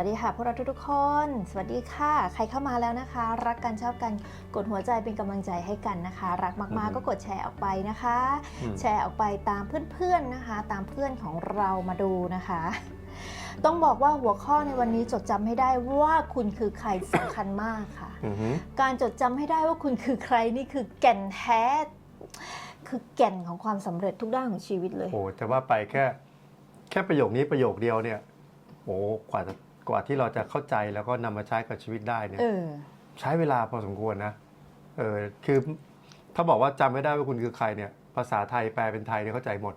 วัสดีค่ะพวกเราทุกๆคน สวัสดีค่ะ ใครเข้ามาแล้วนะคะ รักกันชอบกันกดหัวใจเป็นกำลังใจให้กันนะคะ รักมากอือฮึๆก็กดแชร์ออกไปนะคะอืมแชร์ออกไปตามเพื่อนๆนะคะ ตามเพื่อนของเรามาดูนะคะ ต้องบอกว่าหัวข้อในวันนี้จดจำให้ได้ว่าคุณคือใครสำคัญมากค่ะอือหือการจดจำให้ได้ว่าคุณคือใครนี่คือแก่นแท้ คือแก่นของความสำเร็จทุกด้านของชีวิตเลยโอ้จะว่าไปแค่แค่ประโยคนี้ประโยคเดียวเนี่ยโอ้กว่าจะ กว่าที่เราจะเข้าใจแล้วก็นำมาใช้กับชีวิตได้เนี่ยเออใช้เวลาพอสมควรนะเออคือถ้าบอกว่าจำไม่ได้ว่าคุณคือใครเนี่ย ภาษาไทยแปลเป็นไทยเนี่ยเข้าใจหมด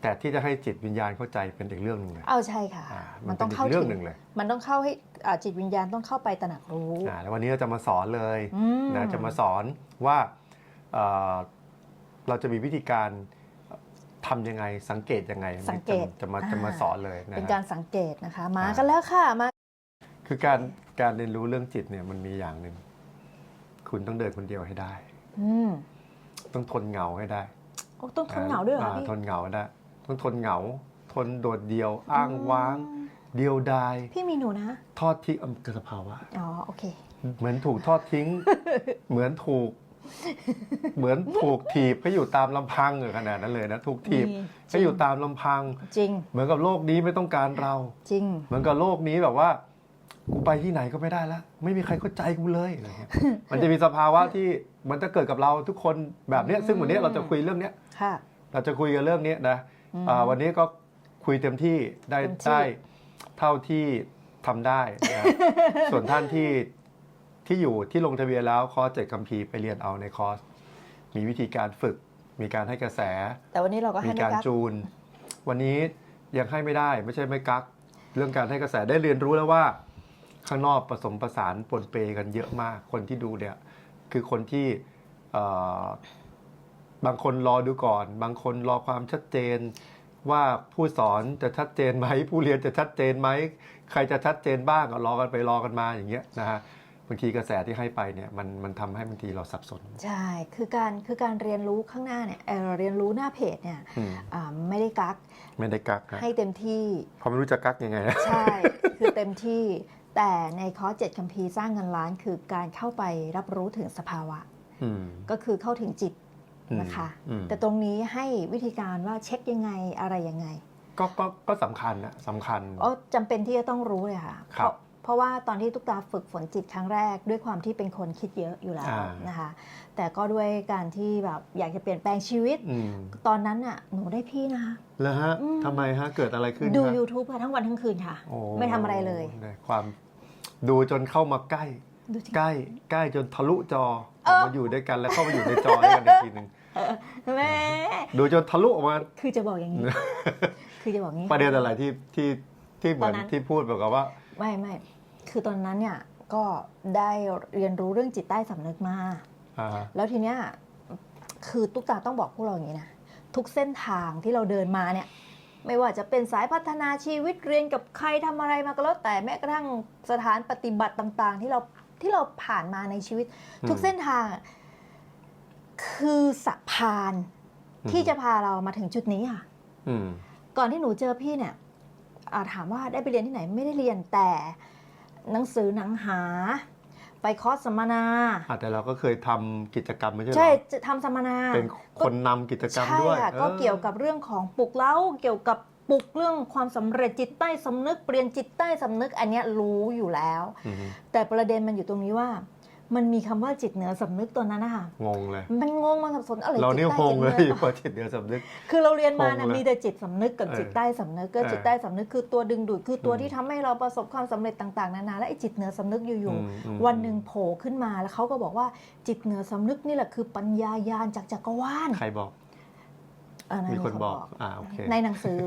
แต่ที่จะให้จิตวิญญาณเข้าใจเป็นอีกเรื่องหนึ่งเลยเอาใช่ค่ะอ่ามัมันนต้เป็อนงอีเข้ากเรื่ถึองงหนึ่งเลย มันต้องเข้าให้อ่าจิตวิญญาณต้องเข้าไปตระหนักรู้อ่าแล้ววันนี้เราจะมาสอนเลยอืมนะจะมาสอนว่าเอ่อเราจะมีวิธีการทำยังไงสังเกตยังไงสังเกตจะมาอ่าจะมาสอนเลยนะเป็นฮะการสังเกตนะคะมาอ่ากันแล้วค่ะมา คือการการเรียนรู้เรื่องจิตเนี่ยมันมีอย่างหนึ่งคุณต้องเดินคนเดียวให้ได้อืมต้องทนเหงาให้ได้โอ้ต้องทนเหงาด้วยเหรออ่พี่ทนเหงาให้ได้ ต้องทนเหงา ทนโดดเดี่ยวอ้างว้าง เดียวดาย พี่มีหนูนะ ทอดทิ้งอำเกิดสภาวะอ๋อโอเค เหมือนถูกทอดทิ้ง เหมือนถูก เหมือนถูกถีบให้อยู่ตามลำพังขนาดนั้นเลยนะถูกถีบมีให้อยู่ตามลำพัง จริงเหมือนกับโลกนี้ไม่ต้องการเรา จริง เหมือนกับโลกนี้แบบว่า กูไปที่ไหนก็ไม่ได้แล้วไม่มีใครเข้าใจกูเลยอะไรเงี้ย มันจะมีสภาวะที่มันจะเกิดกับเราทุกคนแบบเนี้ยอืมซึ่งวันนี้เราจะคุยเรื่องเนี้ย ค่ะ เราจะคุยกันเรื่องนี้นะอืมอ่าวันนี้ก็คุยเต็มที่ได้เต็มที่ ได้เท่าที่ทำได้นะ ส่วนท่านที่ ที่อยู่ที่ลงทะเบียนแล้วคอร์สเจ็ดคัมภีร์ไปเรียนเอาในคอร์ส มีวิธีการฝึก มีการให้กระแส แต่วันนี้เราก็ให้มีไม่การกักจูน วันนี้ยังให้ไม่ได้ไม่ใช่ไม่กัก เรื่องการให้กระแสได้เรียนรู้แล้วว่า ข้างนอกผสมผสานปนเปกันเยอะมากคนที่ดูเนี่ยคือคนที่เอ่อบางคนรอดูก่อน บางคนรอความชัดเจน ว่าผู้สอนจะชัดเจนไหมผู้เรียนจะชัดเจนไหมใครจะชัดเจนบ้างก็รอกันไปรอกันมาอย่างเงี้ยนะฮะ บางทีกระแสที่ให้ไปเนี่ยมันมันทำให้บางทีเราสับสน ใช่ คือการคือการเรียนรู้ข้างหน้าเนี่ยเอ่อเรียนรู้หน้าเพจเนี่ยอืมอ่าไม่ได้กักไม่ได้กักนะให้เต็มที่ เพราะไม่รู้จะกักยังไงนะ ใช่ คือเต็มที่ แต่ในคอร์สเจ็ดคัมภีร์สร้างเงินล้าน คือการเข้าไปรับรู้ถึงสภาวะ อืมก็คือเข้าถึงจิตอืมนะคะ อืมแต่ตรงนี้ให้วิธีการว่าเช็คยังไงอะไรยังไงก็ก็ก็สำคัญนะสำคัญอ๋อจำเป็นที่จะต้องรู้เลยค่ะ ครับ เพราะ เพราะว่าตอนที่ตุ๊กตาฝึกฝนจิตครั้งแรก ด้วยความที่เป็นคนคิดเยอะอยู่แล้วอ่านะคะ แต่ก็ด้วยการที่แบบอยากจะเปลี่ยนแปลงชีวิตอืมตอนนั้นน่ะหนูได้พี่นะคะแล้วฮะอืมทำไมฮะเกิดอะไรขึ้นดูครับ YouTube ค่ะทั้งวันทั้งคืนค่ะโอ้ไม่ทำอะไรเลยได้ความดูจนเข้ามาใกล้ดูสิใกล้ใกล้จนทะลุจอเออมาอยู่ด้วยกันแล้วเข้ามาอยู่ในจอด้วยกันอีกทีหนึ่งแม่ดูจนทะลุออกมาคือจะบอกอย่างนี้ คือจะบอกงี้ประเด็นอะไรที่ที่ที่เหมือนตอนนั้นที่พูดแบบกับว่า ไม่ไม่คือตอนนั้นเนี่ยก็ได้เรียนรู้เรื่องจิตใต้สำนึกมา อ่าฮะแล้วทีเนี้ยคือตุ๊กตาต้องบอกพวกเราอย่างนี้นะทุกเส้นทางที่เราเดินมาเนี่ย ไม่ว่าจะเป็นสายพัฒนาชีวิตเรียนกับใครทำอะไรมาก็แล้วแต่แม้กระทั่งสถานปฏิบัติต่างๆ ที่เราที่เราผ่านมาในชีวิต ทุกเส้นทางอะคือสะพานที่จะพาเรามาถึงจุดนี้ค่ะ อืมก่อนที่หนูเจอพี่เนี่ยอ่า ถามว่าได้ไปเรียนที่ไหนไม่ได้เรียนแต่หนังสือหนังหา ไปคอร์สสัมมนาอะแต่เราก็เคยทำกิจกรรมไม่ใช่เหรอใช่จะทำสัมมนา เป็นคนนำกิจกรรมใช่ด้วยค่ะออก็เกี่ยวกับเรื่องของปลุกเล้าเกี่ยวกับปลุกเรื่องความสำเร็จจิตใต้สำนึกเปลี่ยนจิตใต้สำนึกอันเนี้ยรู้อยู่แล้ว อืมแต่ประเด็นมันอยู่ตรงนี้ว่า มันมีคำว่าจิตเหนือสำนึกตัวนั้นนะคะงงเลย มันงงมันสับสนอะไรเราจิตเนี่ยใต้งงจิตเลเหนืยอพอจิตเดียวสำนึก คือเราเรียนมาเนี่ยงงเลยมีแต่จิตสำนึกกับเออจิตใต้สำนึกก็เออจิตใต้สำนึกคือตัวดึงดูดคือตัวอืมที่ทำให้เราประสบความสำเร็จต่างๆนานาและไอ้จิตเหนือสำนึกอยู่อืมอืมๆวันหนึ่งโผล่ขึ้นมาแล้วเขาก็บอกว่าจิตเหนือสำนึกนี่แหละคือปัญญายาณจากจักรวาลใครบอกเออมีคนเขาบอกอ่าโอเคในหนังสือ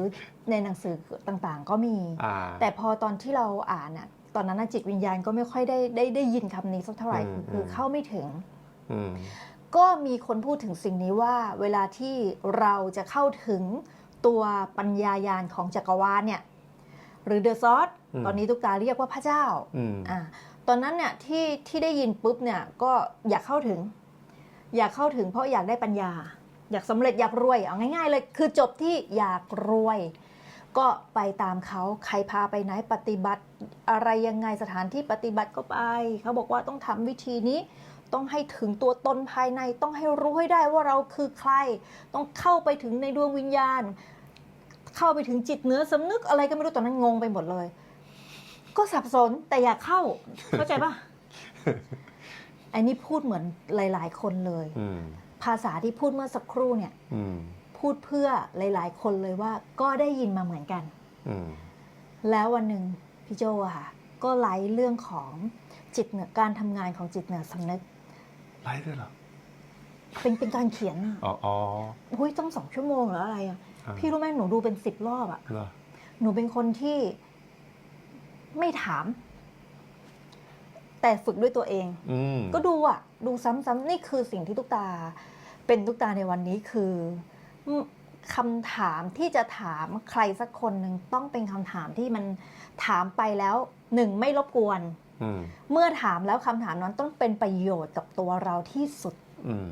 ในหนังสือต่างๆ ก็มีอ่าแต่พอตอนที่เราอ่านน่ะ ตอนนั้นน่ะจิตวิญญาณก็ไม่ค่อยได้ได้ได้ยินคำนี้สักเท่าไหร่อืมคืออืมเข้าไม่ถึงอืมก็มีคนพูดถึงสิ่งนี้ว่า เวลาที่เราจะเข้าถึงตัวปัญญายาณของจักรวาลเนี่ย หรือเดอะซอสอืมตอนนี้ตุกตาเรียกว่าพระเจ้าอืมอ่าตอนนั้นเนี่ยที่ที่ได้ยินปุ๊บเนี่ยก็อยากเข้าถึง อยากเข้าถึงเพราะอยากได้ปัญญา อยากสำเร็จอยากรวยเอาง่าย ๆ เลยคือจบที่อยากรวย ก็ไปตามเขาใครพาไปไหนปฏิบัติ อะไรยังไงสถานที่ปฏิบัติก็ไป เขาบอกว่าต้องทำวิธีนี้ ต้องให้ถึงตัวตนภายในต้องให้รู้ให้ได้ว่าเราคือใคร ต้องเข้าไปถึงในดวงวิญญาณ เข้าไปถึงจิตเหนือสำนึกอะไรก็ไม่รู้ตอนนั้นงงไปหมดเลย ก็สับสนแต่อยากเข้าเข้าใจปะอันนี้พูดเหมือนหลาย ๆ คนเลยอืมภาษาที่พูดเมื่อสักครู่เนี่ยอืม พูดเพื่อหลาย ๆ คนเลยว่าก็ได้ยินมาเหมือนกันอืมแล้ววันหนึ่งพี่โจอะค่ะก็ไลฟ์เรื่องของจิตเหนือการทำงานของจิตเหนือสำนึกไลฟ์ด้วยเหรอเป็นเป็นการเขียนอะอ๋ออ๋ออุ้ยต้องสองชั่วโมงหรืออะไรอะอ่าพี่รู้ไหมหนูดูเป็นสิบรอบอะเหรอหนูเป็นคนที่ไม่ถาม แต่ฝึกด้วยตัวเองอืมก็ดูอะดูซ้ำๆนี่คือสิ่งที่ตุ๊กตา เป็นตุ๊กตาในวันนี้คืออืม คำถามที่จะถามใครสักคนหนึ่งต้องเป็นคำถามที่มันถามไปแล้วหนึ่งไม่รบกวนอืมเมื่อถามแล้วคำถามนั้นต้องเป็นประโยชน์กับตัวเราที่สุดอืม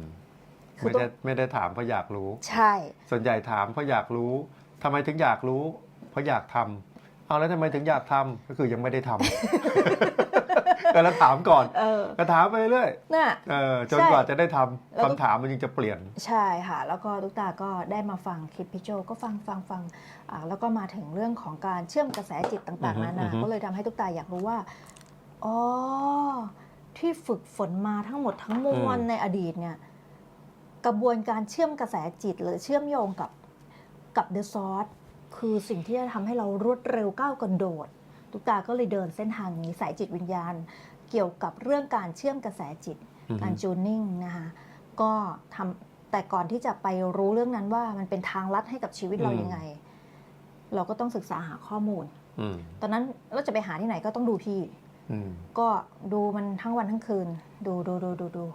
คือไม่ต้องได้ไม่ได้ถามเพราะอยากรู้ ใช่ ส่วนใหญ่ถามเพราะอยากรู้ทำไมถึงอยากรู้ เพราะอยากทำเอาแล้วทำไมถึงอยากทำก็คือยังไม่ได้ทำ ก็แล้วถามก่อนเออก็ถามไปเรื่อยน่ะ เออจนใช่กว่าจะได้ทำแล้วก็ คำถามมันยังจะเปลี่ยน ใช่ค่ะ แล้วก็ตุ๊กตาก็ได้มาฟังคลิปพี่โจก็ฟังฟังฟังอ่าแล้วก็มาถึงเรื่องของการเชื่อมกระแสจิตต่างอืๆอฮึนาอืนาอฮึ ก็เลยทำให้ตุ๊กตาอยากรู้ว่าอ๋อที่ฝึกฝนมาทั้งหมดทั้งมวลในอดีตเนี่ย กระบวนการเชื่อมกระแสจิต หรือเชื่อมโยงกับกับเดอะซอสคือสิ่งที่จะทำให้เรารวดเร็วก้าวกระโดด ตุ๊กตาก็เลยเดินเส้นทางนี้สายจิตวิญญาณ เกี่ยวกับเรื่องการเชื่อมกระแสจิตอือฮึการจูนนิ่งนะคะก็ทำแต่ก่อนที่จะไปรู้เรื่องนั้นว่ามันเป็นทางลัดให้กับชีวิตเรายังไง เราก็ต้องศึกษาหาข้อมูลอืมตอนนั้นเราจะไปหาที่ไหนก็ต้องดูพี่อืมก็ดูมันทั้งวันทั้งคืน ดูดูดูดูดู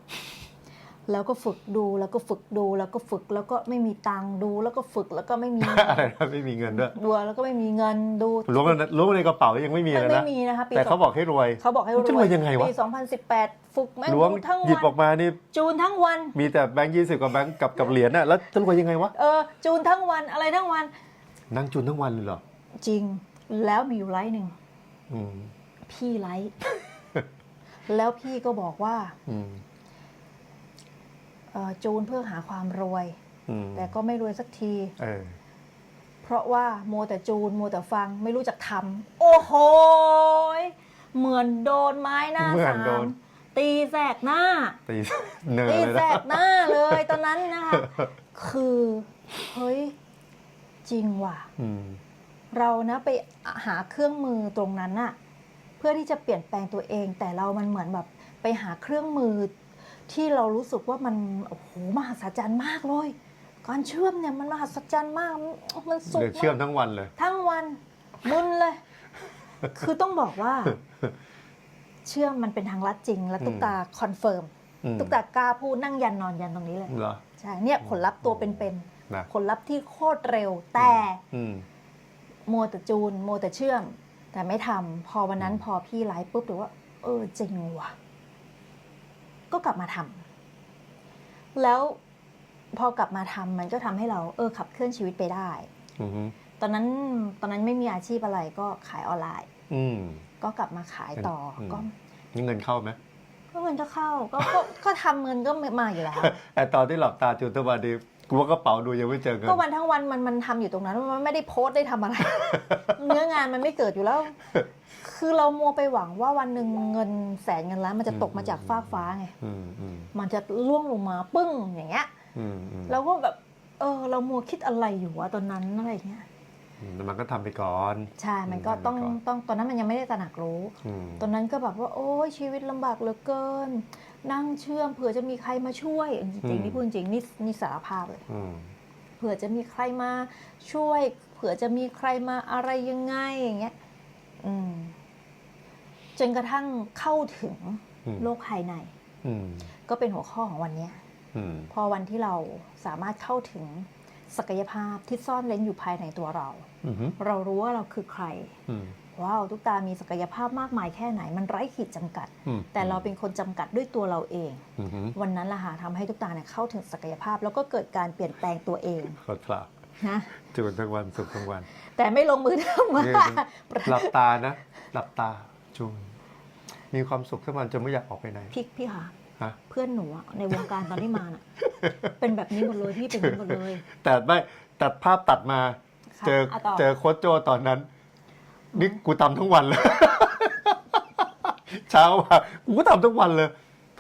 แล้วก็ฝึกดูแล้วก็ฝึกดูแล้วก็ฝึกแล้วก็ไม่มีตังค์ดูแล้วก็ฝึกแล้วก็ไม่มีอะไรนะไม่มีเงินด้วยดูแล้วก็ไม่มีเงินดูล้วงในล้วงในกระเป๋ายังไม่มีเลยไม่นะมีนะคะปีแต่เขาบอกให้รวยเขาบอกให้มันจะรวยยังไงวะปี 2018 ฝึกแม่งล้วงดูทั้งหยิบวัออกมานี่จูนทั้งวัน มีแต่แบงค์ยี่สิบกับแบงค์กับกับเหรียญน่ะแล้วจะรวยยังไงวะเออจูนทั้งวันอะไรทั้งวัน นั่งจุนทั้งวันเลยเหรอจริงแล้วมีอยู่ไลฟ์หนึ่งอืมพี่ไลฟ์แล้วพี่ก็บอกว่าอืมเอ่อ จูนเพื่อหาความรวยอืมแต่ก็ไม่รวยสักทีเออเพราะว่าโมวแต่จูนโมวแต่ฟังไม่รู้จักทำโอ้โหยเหมือนโดนไม้หน้าเหมือนสาโดมนตีแสกหน้า ตีเนอตีเลยแสนะกหน้าเลยตอนนั้นนะคะคือเฮ้ยจริงว่ะอืมเรานะไปหาเครื่องมือตรงนั้นน่ะเพื่อที่จะเปลี่ยนแปลงตัวเอง แต่เรามันเหมือนแบบไปหาเครื่องมือ ที่เรารู้สึกว่ามันโอ้โหมหัศจรรย์มากเลย การเชื่อมเนี่ยมันมหัศจรรย์มากมันสุดเดี๋ยวเชื่อมมากทั้งวันเลย ทั้งวันมึนเลย คือต้องบอกว่า เชื่อมมันเป็นทางลัดจริง และตุ๊กตาคอนเฟิร์มอืมตุ๊กตากล้าพูดนั่งยันนอนยันตรงนี้เลยเหรอใช่เนี่ยผลลัพธ์ตัวเป็นนะๆผลลัพธ์ที่โคตรเร็วแต่อืมมัวแต่จูนมัวแต่เชื่อม แต่ไม่ทำพอวันนั้นอืมพอพี่ไลฟ์ปุ๊บถือว่า เออจริงว่ะ ก็กลับมาทำแล้วพอกลับมาทำมันก็ทำให้เราเออขับเคลื่อนชีวิตไปได้อืมตอนนั้นตอนนั้นไม่มีอาชีพอะไรก็ขายออนไลน์ อืมก็กลับมาขายต่ออมก็นี่เงินเข้าไหมก็เงินก็เข้า ก็ก็ก็ทำเงินก็มาอยู่แล้วแต่ตอนที่หลับตาจุดทุกวันดี กลัวกระเป๋าดูยังไม่เจอเงินก็วันทั้งวันมันมันทำอยู่ตรงนั้นมันไม่ได้โพสต์ได้ทำอะไร เนื้องานมันไม่เกิดอยู่แล้ว คือเรามัวไปหวังว่าวันหนึ่งเงินแสนเงินล้านมันจะตกมาจากฟากฟ้าไงอืมอืมมันจะล่วงลงมาปึ้งอย่างเงี้ยอืมอืมเราก็แบบ เออ เรามัวคิดอะไรอยู่วะตอนนั้นอะไรอย่างเงี้ยอืมมันก็ทำไปก่อน ใช่มันก็อืมต้องก่อนต้องตอนนั้นมันยังไม่ได้ตระหนักรู้ อืมตอนนั้นก็แบบว่า โอ้ยชีวิตลำบากเหลือเกิน นั่งเชื่อมเผื่อจะมีใครมาช่วย จริงๆนี่พูดจริงนี่นี่สารภาพเลยอืมเผื่อจะมีใครมาช่วย เผื่อจะมีใครมาอะไรยังไงอย่างเงี้ยอืมจนกระทั่งเข้าถึงอืมโลกภายในอืมก็เป็นหัวข้อของวันเนี้ยอืมพอวันที่เราสามารถเข้าถึงศักยภาพที่ซ่อนเร้นอยู่ภายในตัวเราอืมเรารู้ว่าเราคือใครอืม ว้าวทุกตามีศักยภาพมากมายแค่ไหนมันไร้ขีดจำกัดอืมแต่เราเป็นคนจำกัดด้วยตัวเราเองอืมวันนั้นล่ะค่ะทำให้ทุกตาเนี่ยเข้าถึงศักยภาพ แล้วก็เกิดการเปลี่ยนแปลงตัวเองขอครับนะจูนทั้งวันสุขทั้งวัน แต่ไม่ลงมือทำเนี่ยว่าหลับตานะ หลับตาจูนมีความสุขทั้งวันจนไม่อยากออกไปไหนพี่พี่ค่ะฮะเพื่อนหนูอะในวงการตอนที่มาน่ะ เป็นแบบนี้หมดเลยพี่เป็นแบบนี้หมดเลย แต่ไม่ตัดภาพตัดมาค่ะเจออะต่อเจอโค้ชโจตอนนั้น นี่กูทำทั้งวันเลย เช้ามากูก็ทำทั้งวันเลย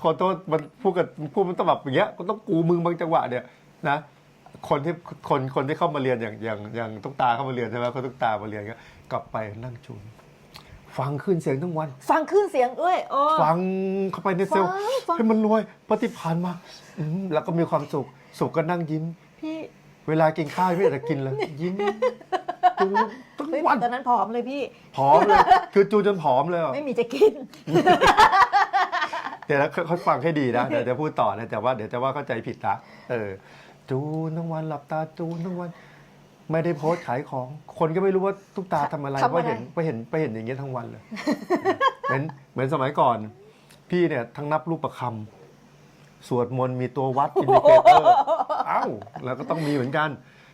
ขอโทษมันพูดกับพูดมันต้องแบบอย่างเงี้ยก็ต้องกูมึงบางจังหวะเนี่ยนะคนที่คนคนที่เข้ามาเรียนอย่างอย่างอย่างตุ๊กตาเข้ามาเรียนใช่ไหมเขาตุ๊กตามาเรียนก็กลับไปนั่งจูนฟังขึ้นเสียงทั้งวัน ฟังขึ้นเสียงด้วยโอ้ฟังเข้าไปในเซลล์ฟังฟังให้มันรวยปฏิผ่านมาอืมแล้วก็มีความสุขสุขก็นั่งยิ้มพี่ เวลากินข้าวไม่อยากจะกินเลยยิ้มจูทั้งเฮ้ยวันตอนนั้นผอมเลยพี่ผอมเลย คือจูจนผอมเลยอะไม่มีจะกิน เดี๋ยวแล้วเขาฟังให้ดีนะเดี๋ยวจะพูดต่อนะแต่ว่าเดี๋ยวจะว่าเข้าใจผิดนะเออ จูนทั้งวันหลับตาจูนทั้งวัน ไม่ได้โพสต์ขายของ คนก็ไม่รู้ว่าตุ๊กตาทำอะไรทำอะไรเพราะเห็นไปเห็นไปเห็นอย่างเงี้ยทั้งวันเลยเหมือนเหมือนสมัยก่อน พี่เนี่ยทั้งนับรูปประคำ สวดมนต์มีตัววัดอินดิเคเตอร์เอ้าแล้วก็ต้องมีเหมือนกัน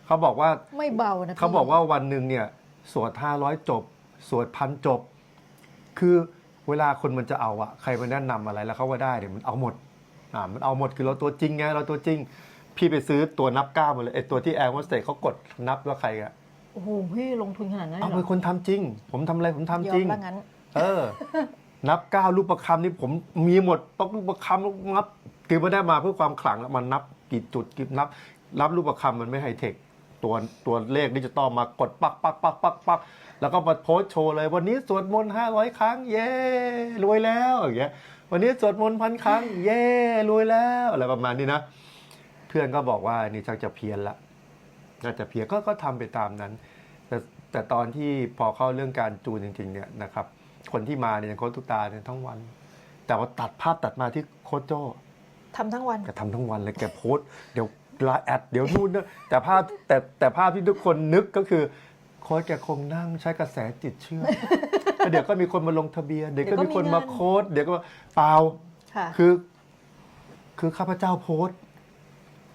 เขาบอกว่าไม่เบานะพี่เขาบอกว่าวันหนึ่งเนี่ยสวดห้าร้อยจบ สวดพันจบ คือเวลาคนมันจะเอาอะใครมาแนะนำอะไรแล้วเขาว่าได้เนี่ยมันเอาหมดอ่ามันเอาหมดคือเราตัวจริงไงเราตัวจริง พี่ไปซื้อตัวนับก้าวมาเลยไอตัวที่แอร์วอสเตสเขากดนับว่าใครอะโอ้โหพี่ลงทุนขนาดนั้นเอาเลยเหรเป็นอคนทำจริง ผมทำอะไรผมทำยอจริมงว่างั้นเออ นับก้าวรูปประคำนี่ผมมีหมดต้องรูปประคำนับ คือไม่ได้มาเพื่อความขลังอะมันนับกี่จุดกี่นับรับรูปคำมันไม่ไฮเทคตัวตัวเลขดิจิตอลมากดปักปักปักปักปักแล้วก็มาโพสต์โชว์เลย วันนี้สวดมนต์ห้าร้อยครั้ง เย้รวยแล้วอย่างเงี้ยวันนี้สวดมนต์พันครั้ง เย้รวยแล้วอะไรประมาณนี้นะ เพื่อนก็บอกว่านี่ชักจะเพี้ยนละน่าจะเพี้ยนก็ก็ทำไปตามนั้น แต่แต่ตอนที่พอเข้าเรื่องการจูนจริง ๆ เนี่ยนะครับ คนที่มาเนี่ยอย่างโค้ชตุกตาเนี่ยทั้งวัน แต่ว่าตัดภาพตัดมาที่โค้ชโจ้ ทำทั้งวัน แกทำทั้งวันเลยแกโพสต์เดี๋ยวไลาแอดเดี๋ยวนู่นนะแต่ภาพแต่แต่ภาพที่ทุกคนนึกก็คือโค้ชแกคงนั่งใช้กระแสจิตเชื่อม แล้วเดี๋ยวก็มีคนมาลงทะเบียน เดี๋ยวก็มีคนมาโค้ดเดี๋ยวก็เปล่า ค่ะ คือ คือข้าพเจ้าโพสต์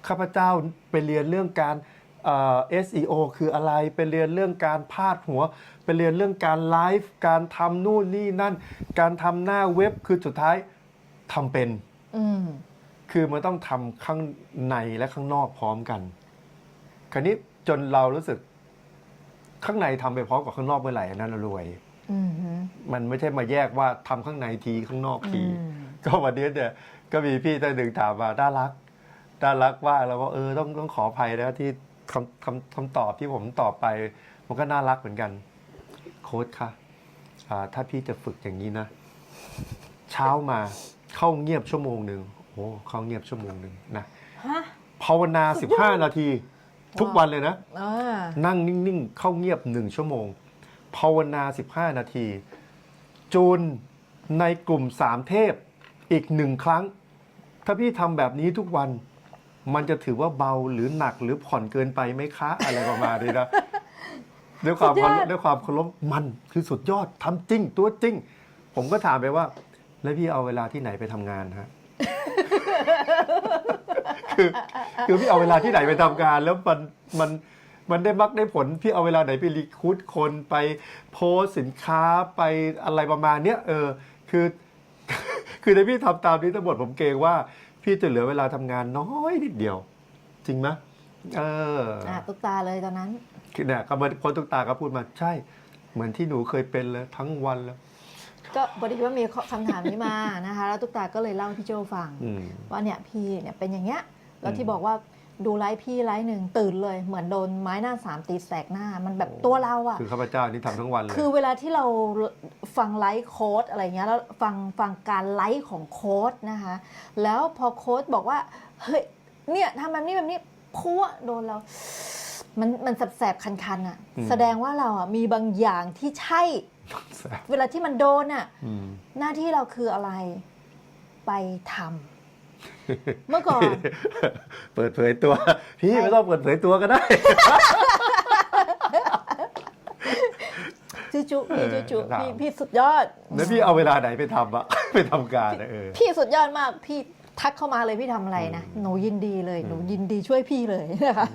ข้าพเจ้าไปเรียนเรื่องการเอ่อ SEO คืออะไรไปเรียนเรื่องการพาดหัว ไปเรียนเรื่องการไลฟ์การทำนู่นนี่นั่น การทำหน้าเว็บคือสุดท้ายทำเป็น อืม คือมันต้องทำข้างในและข้างนอกพร้อมกัน คราวนี้จนเรารู้สึก ข้างในทำไปพร้อมกับข้างนอกเมื่อไหร่อันนั้นเรารวยอืมฮึมันไม่ใช่มาแยกว่าทำข้างในทีข้างนอกทีอืมก็วันนี้เนี่ย ก็มีพี่ท่านหนึ่งถามมาน่ารักน่ารักว่ากแล้วก็เออต้องต้องขออภัยนะที่คำคำคำตอบที่ผมตอบไป มันก็น่ารักเหมือนกัน โค้ดค่ะอ่าถ้าพี่จะฝึกอย่างนี้นะ เช้ามาเข้าเงียบชั่วโมงหนึ่งโอ้ เข้าเงียบชั่วโมงหนึ่งนะฮะ ภาวนา 15 นาที ทุกวันเลยนะ อ่า นั่งนิ่งๆ เข้าเงียบหนึ่งชั่วโมง ภาวนา 15 นาที จูนในกลุ่มสามเทพอีกหนึ่งครั้ง ถ้าพี่ทำแบบนี้ทุกวัน มันจะถือว่าเบาหรือหนักหรือผ่อนเกินไปไหมคะ อะไรประมาณนี้นะ ด้วยความเคารพด้วยความเคารพมันคือสุดยอดทำจริงตัวจริง ผมก็ถามไปว่า แล้วพี่เอาเวลาที่ไหนไปทำงานฮะ คือคือพี่เอาเวลาที่ไหนไปทำงาน แล้วมันมันมันได้มักได้ผลพี่เอาเวลาไหนไปรีคูดคนไปโพสต์สินค้าไปอะไรประมาณเนี้ยเออคือ คือในพี่ทำตามนี้ทั้งหมดผมเกรงว่า พี่จะเหลือเวลาทำงานน้อยนิดเดียว จริงไหมเอออ่าตุ๊กตาเลยตอนนั้น คือเนี่ยก็มาคนตุกตาก็พูดมาใช่ เหมือนที่หนูเคยเป็นเลยทั้งวันแล้ว ก็พอดีว่ามีคำถามนี้มานะคะแล้วตุ๊กตาก็เลยเล่าให้พี่โจฟังอืมว่าเนี่ยพี่เนี่ยเป็นอย่างเงี้ยแล้วอืมที่บอกว่าดูไลฟ์พี่ไลฟ์หนึ่งตื่นเลยเหมือนโดนไม้หน้าสามตีแสกหน้า มันแบบตัวเราอะคือข้าพเจ้านี่ทำทั้งวันเลยคือเวลาที่เราฟังไลฟ์โค้ดอะไรเงี้ยแล้วฟังฟังการไลฟ์ของโค้ดนะคะ แล้วพอโค้ดบอกว่าเฮ้ยเนี่ยทำแบบนี้แบบนี้พัวโดนเรา มันมันแสบๆคันๆอะอืมแสดงว่าเราอะมีบางอย่างที่ใช่ เวลาที่มันโดนอะอืมหน้าที่เราคืออะไรไปทำเมื่อก่อน เปิดเผยตัว พี่ไม่ต้องเปิดเผยตัวก็ได้จุจุพี่จุจุเออพี่พี่สุดยอด แล้วพี่เอาเวลาไหนไปทำอะไปทำการอะเออพี่สุดยอดมากพี่ทักเข้ามาเลยพี่ทำอะไรนะอืมหนูยินดีเลยอืมหนูยินดีช่วยพี่เลยนะคะ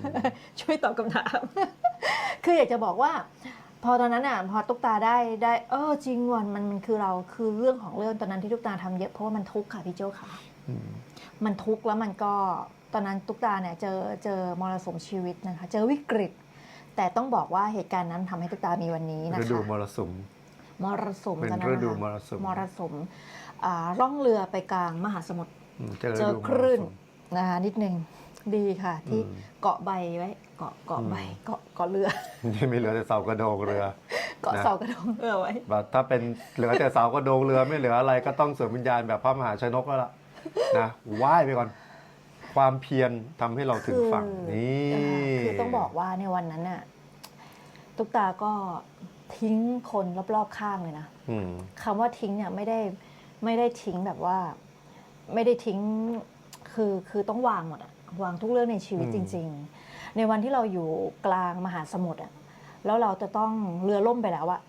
ช่วยตอบคำถาม คืออยากจะบอกว่า พอตอนนั้นอะพอตุ๊กตาได้ได้เออจริงวันมันมันคือเราคือเรื่องของเรื่องตอนนั้นที่ตุ๊กตาทำเยอะเพราะว่ามันทุกข์ค่ะพี่โจค่ะ อืมมันทุกข์แล้วมันก็ตอนนั้นตุ๊กตาเนี่ยเจอเจอมรสุมชีวิตนะคะ เจอวิกฤต แต่ต้องบอกว่าเหตุการณ์นั้นทำให้ตุ๊กตามีวันนี้นะฤดูคะมรสุม มรสุมเป็นตอนนั้นฤดูนะคะมรสุมมรสุมอ่าล่องเรือไปกลางมหาสมุทร อืมเจอฤดูมรคลื่นสุมนะคะนิดนึงดีค่ะ ที่อืม เกาะใบไว้ เกาะเกาะใบอืมเกาะเกาะเรือ นี่ไม่เหลือแต่เสากระโดงเรือ เกาะนะเสากระดงเรือไว้แบบถ้าเป็นเหลือแต่เสากระโดงเรือไม่เหลืออะไรก็ต้องสวมวิญญาณแบบพระมหาชนกแล้วล่ะนะว่ายไปก่อน ความเพียรทำให้เราถึงฝั่งนี่อ่าคือต้องบอกว่าในวันนั้นน่ะตุ๊กตาก็ทิ้งคนรอบๆข้างเลยนะอืมคำว่าทิ้งเนี่ยไม่ได้ไม่ได้ทิ้งแบบว่า ไม่ได้ทิ้งคือคือต้องวางหมดอะวางทุกเรื่องในชีวิตอืจมริง ๆ ในวันที่เราอยู่กลางมหาสมุทรอะแล้วเราจะต้องเรือล่มไปแล้วอะ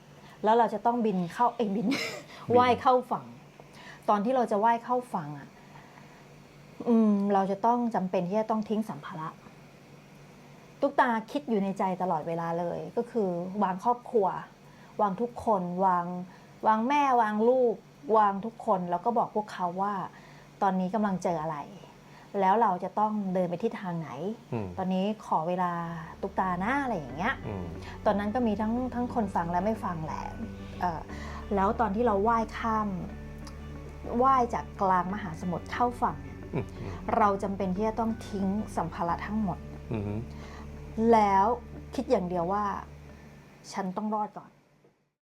แล้วเราจะต้องบินเข้าเอยบิน ว่ายเข้าฝั่ง ตอนที่เราจะว่ายเข้าฝั่งอะอืม เราจะต้องจำเป็นที่จะต้องทิ้งสัมภาระตุ๊กตาคิดอยู่ในใจตลอดเวลาเลย ก็คือวางครอบครัว วางทุกคน วาง วางแม่วางลูก วางทุกคน แล้วก็บอกพวกเขาว่า ตอนนี้กำลังเจออะไร แล้วเราจะต้องเดินไปที่ทางไหน อืมตอนนี้ขอเวลาตุ๊กตาหน้าอะไรอย่างเงี้ย อืมตอนนั้นก็มีทั้งทั้งคนฟังและไม่ฟังแหละเอ่อแล้วตอนที่เราว่ายข้ามว่ายจากกลางมหาสมุทรเข้าฝั่งเนี่ยอืมเราจำเป็นที่จะต้องทิ้งสัมภาระทั้งหมด อืมแล้วคิดอย่างเดียวว่า ฉันต้องรอดก่อน